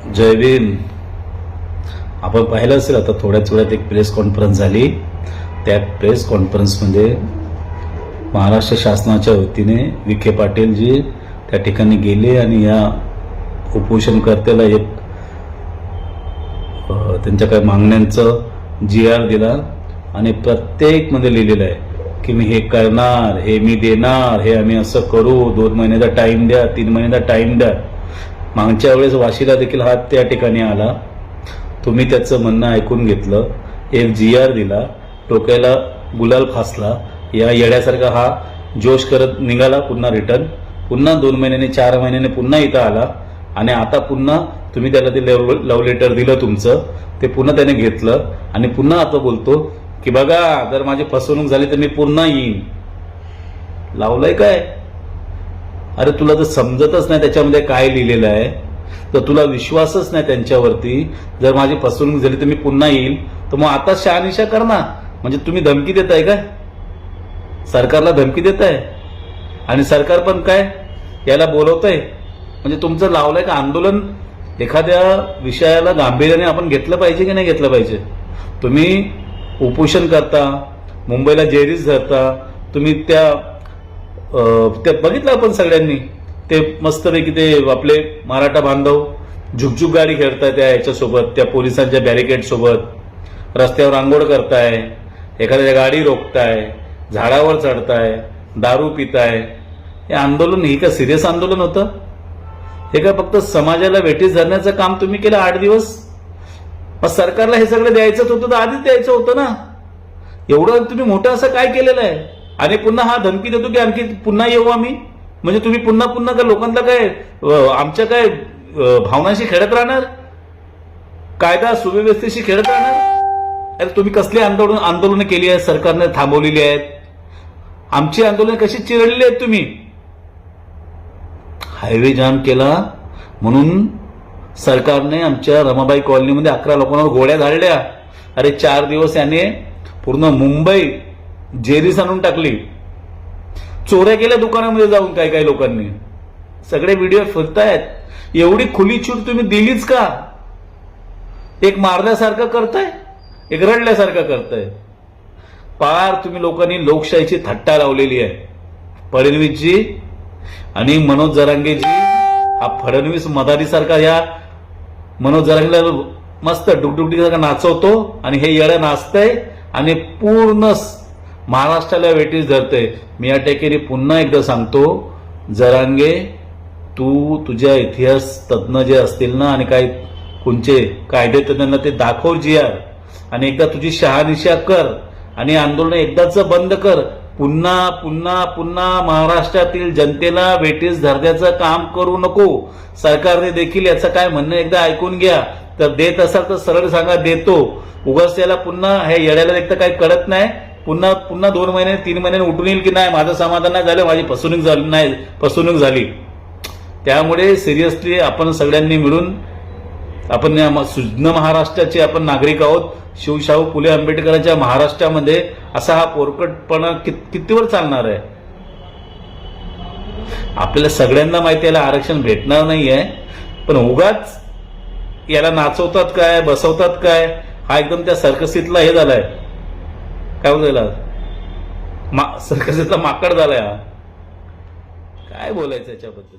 जय भीम. आपण पाहिलं असेल आता थोड्याच वेळात एक प्रेस कॉन्फरन्स झाली. त्या प्रेस कॉन्फरन्समध्ये महाराष्ट्र शासनाच्या वतीने विखे पाटील जी त्या ठिकाणी गेले आणि या उपोषणकर्त्याला एक त्यांच्या काही मागण्यांचं जी आर दिला आणि प्रत्येकमध्ये लिहिलेलं आहे की मी हे करणार हे मी देणार हे आम्ही असं करू दोन महिन्याचा टाइम द्या तीन महिन्याचा टाइम द्या. मागच्या वेळेस वाशीला देखील हा त्या ठिकाणी आला. तुम्ही त्याचं म्हणणं ऐकून घेतलं. एक जी आर दिला. डोक्याला गुलाल फासला. या येड्यासारखा हा जोश करत निघाला. पुन्हा रिटर्न पुन्हा दोन महिन्याने चार महिन्याने पुन्हा इथं आला. आणि आता पुन्हा तुम्ही त्याला ते लव लव लेटर दिलं तुमचं. ते पुन्हा त्याने घेतलं. आणि पुन्हा आता बोलतो की बघा जर माझी फसवणूक झाली तर मी पुन्हा येईन. लावलंय काय? अरे तुला जर समजतच नाही त्याच्यामध्ये काय लिहिलेलं आहे तर तुला विश्वासच नाही त्यांच्यावरती. जर माझी फसवणूक झाली तर मी पुन्हा येईल. तर मग आता शहानिशा कर ना. म्हणजे तुम्ही धमकी देताय काय सरकारला धमकी देताय? आणि सरकार पण काय? याला बोलवतंय? आहे म्हणजे तुमचं लावलंय का आंदोलन? एखाद्या विषयाला गांभीर्याने आपण घेतलं पाहिजे की नाही घेतलं पाहिजे? तुम्ही उपोषण करता मुंबईला जेरीज धरता तुम्ही त्या ते बघितलं आपण सगळ्यांनी. ते मस्तपैकी ते आपले मराठा बांधव झुकझुक गाडी खेळताय त्या याच्यासोबत त्या पोलिसांच्या बॅरिकेड सोबत. रस्त्यावर आंघोळ करताय एखाद्या गाडी रोखताय झाडावर चढताय दारू पिताय. हे आंदोलन हे का सिरियस आंदोलन होतं? हे का फक्त समाजाला वेटीस धरण्याचं काम तुम्ही केलं आठ दिवस? मग सरकारला हे सगळं द्यायचंच होतं तर आधीच द्यायचं होतं ना? एवढं तुम्ही मोठं असं काय केलेलं आहे? आणि पुन्हा हा धमकी देतो की आणखी पुन्हा येऊ आम्ही? म्हणजे तुम्ही पुन्हा पुन्हा का लोकांना काय आमच्या काय भावनांशी खेळत राहणार? कायदा सुव्यवस्थेशी खेळत राहणार? अरे तुम्ही कसली आंदोलन आंदोलनं केली आहेत सरकारने थांबवलेली आहेत? आमची आंदोलन कशी चिरडलेली आहेत तुम्ही? हायवे जाम केला म्हणून सरकारने आमच्या रमाबाई कॉलनीमध्ये अकरा लोकांवर गोळ्या झाडल्या. अरे चार दिवस याने पूर्ण मुंबई जेरीस आणून टाकली. चोऱ्या केल्या दुकानामध्ये जाऊन काय काय लोकांनी. सगळे व्हिडिओ फिरतायत. एवढी खुली छूट तुम्ही दिलीच का? एक मारल्यासारखं करताय? एक रडल्यासारखं करताय? पार तुम्ही लोकांनी लोकशाहीची थट्टा लावलेली आहे. फडणवीसजी आणि मनोज जरांगेजी हा फडणवीस मदारीसारखा या मनोज जरांगेला मस्त डुकडुकडी नाचवतो आणि हे येडं नाचतंय आणि पूर्ण महाराष्ट्राला वेटीस धरतंय. मी या टेकेरी पुन्हा एकदा सांगतो जरांगे तू तुझ्या इतिहास तज्ज्ञ जे असतील ना आणि काय कोणचे कायदे तज्ज्ञांना ते दाखव जी आर. आणि एकदा तुझी शहानिशा कर आणि आंदोलन एकदाच बंद कर. पुन्हा पुन्हा पुन्हा महाराष्ट्रातील जनतेला वेटीस धरण्याचं काम करू नको. सरकारने देखील याचं काय म्हणणं एकदा ऐकून घ्या. तर देत असाल तर सरळ सांगा देतो. उगाच त्याला पुन्हा हे येड्याला एक तर काही कळत नाही. पुन्हा पुन्हा दोन महिने तीन महिन्याने उठून येईल की नाही? माझं समाधान नाही झालं माझी फसवणूक झाली नाही फसवणूक झाली. त्यामुळे सिरियसली आपण सगळ्यांनी मिळून आपण या सुज्ञ महाराष्ट्राचे आपण नागरिक आहोत. शिवशाहू फुले आंबेडकरांच्या महाराष्ट्रामध्ये असा हा पोरकटपणा कित- कितीवर चालणार आहे? आपल्याला सगळ्यांना माहिती याला आरक्षण भेटणार नाहीये. पण उगाच याला नाचवतात काय बसवतात काय? हा एकदम त्या सर्कसीतला हे झालाय. काय बोलायला मा सर्कसीतला माकड झालाय हा. काय बोलायचं याच्याबद्दल?